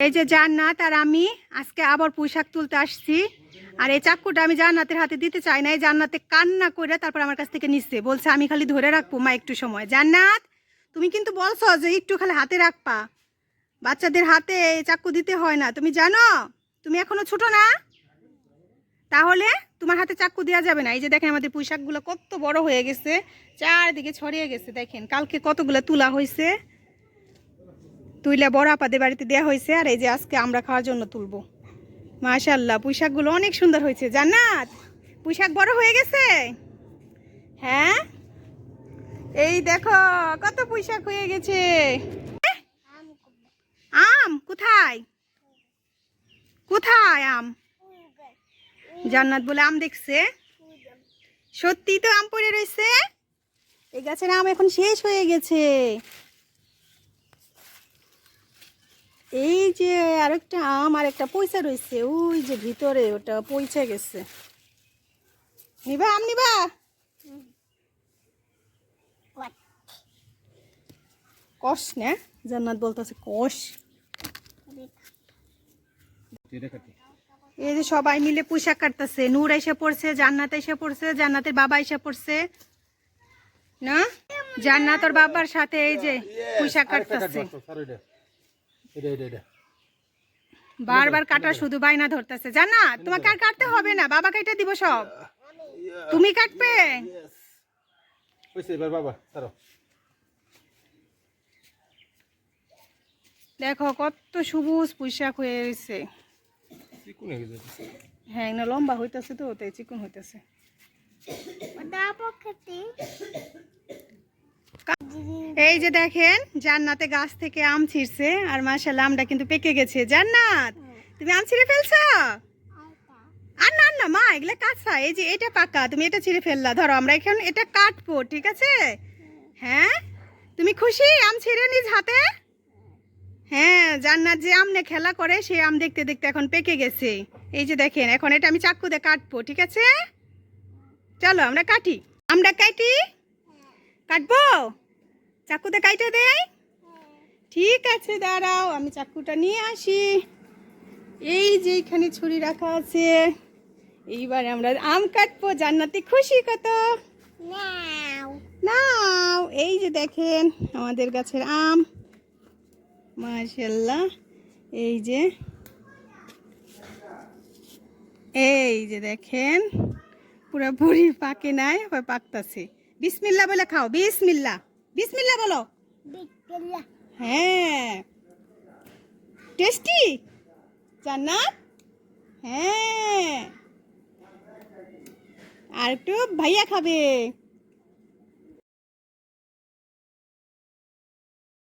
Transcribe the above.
এই যে জান্নাত আর আমি আজকে আবার পোশাক তুলতে আসছি। আর এই চাকুটা আমি জান্নাতের হাতে দিতে চাই না, এই জান্নাতে কান্না করে তারপর আমার কাছ থেকে নিচ্ছে। বলছে, আমি খালি ধরে রাখব, মা, একটু সময়। জান্নাত, তুমি কিন্তু বলছো যে একটু খালি হাতে রাখবা। বাচ্চাদের হাতে এই চাক্কু দিতে হয় না। তুমি জানো, তুমি এখনও ছোট না? তাহলে তোমার হাতে চাক্কু দেওয়া যাবে না। এই যে দেখেন আমাদের পোশাকগুলো কত বড় হয়ে গেছে, চারদিকে ছড়িয়ে গেছে, দেখেন। কালকে কতগুলো তোলা হয়েছে তুইলা বড় আপাদের বাড়িতে দেওয়া হয়েছে আর এই যে আজকে আমরা খাওয়ার জন্য তুলবো। মাশাল্লাহ পুঁইশাকগুলো অনেক সুন্দর হয়েছে। জান্নাত, পুঁইশাক বড় হয়ে গেছে? হ্যাঁ? এই দেখো, কত পুঁইশাক হয়ে গেছে। আম কোথায়? কোথায় আম? জান্নাত বলে আম দেখছে। সত্যি তো আম পড়ে রয়েছে। এই গাছের আম এখন শেষ হয়ে গেছে। এই যে আরেকটা আম আর একটা পয়সা রয়েছে ওই যে ভিতরে ওটা পয়সা গেছে। নিবা আম নিবা? কষ না? জান্নাত বলতেছে কষ। এই যে সবাই মিলে পোশাক কাটতেছে নূর এসে পড়ছে জান্নাত এসে পড়ছে জান্নাতের বাবা এসে পড়ছে। না? জান্নাত ওর বাবার সাথে এই যে পোশাক কাটতেছে। বারবার কাটা শুধু বাইনা ধরতেছে। জানা তোমাকে আর কাটতে হবে না। বাবা কেটে দিব সব। তুমি কাটবে? বাবা তারো দেখো কত সবুজ পোশাক হয়ে হয়ে হ্যাঁ না লম্বা হইতেছে তো তাই চিকন হইতেছে। এই যে দেখেন, জান্নাতে গাছ থেকে আম ছিঁড়ছে, আর মাশাল্লাহ আমটা কিন্তু পেকে গেছে। জান্নাত, তুমি আম ছিঁড়ে ফেলছো? আর না না, মা, এগুলো কাঁচা। এই যে এটা পাকা, তুমি এটা ছিঁড়ে ফেললা। ধরো, আমরা এখন এটা কাটবো, ঠিক আছে? হ্যাঁ? তুমি খুশি আম ছিঁড়ে নিজ হাতে? হ্যাঁ জান্নাত যে আমনে খেলা করে, সে আম দেখতে দেখতে এখন পেকে গেছে। এই যে দেখেন, এখন এটা আমি চাকু দিয়ে কাটবো, ঠিক আছে? চলো, আমরা কাটি। আমরা কাটি? কাটবো? চাকুতে কাইটে দেয় ঠিক আছে দাঁড়াও আমি চাকুটা নিয়ে আসি। এই যে এখানে ছুরি রাখা আছে। এইবারে আমরা আম কাটবো জান্নাতে খুশি কত? নাও। এই যে দেখেন আমাদের গাছের আম। মাশাল্লাহ এই যে। এই যে দেখেন পুরো বুড়ি পাকে নাই আবার পাকতাছে। বিসমিল্লা বলে খাও বিসমিল্লা বিসমিল্লা বলো। হ্যাঁ। টেস্টি? জান্নাত? হ্যাঁ। আর একটু ভাইয়া খাবে।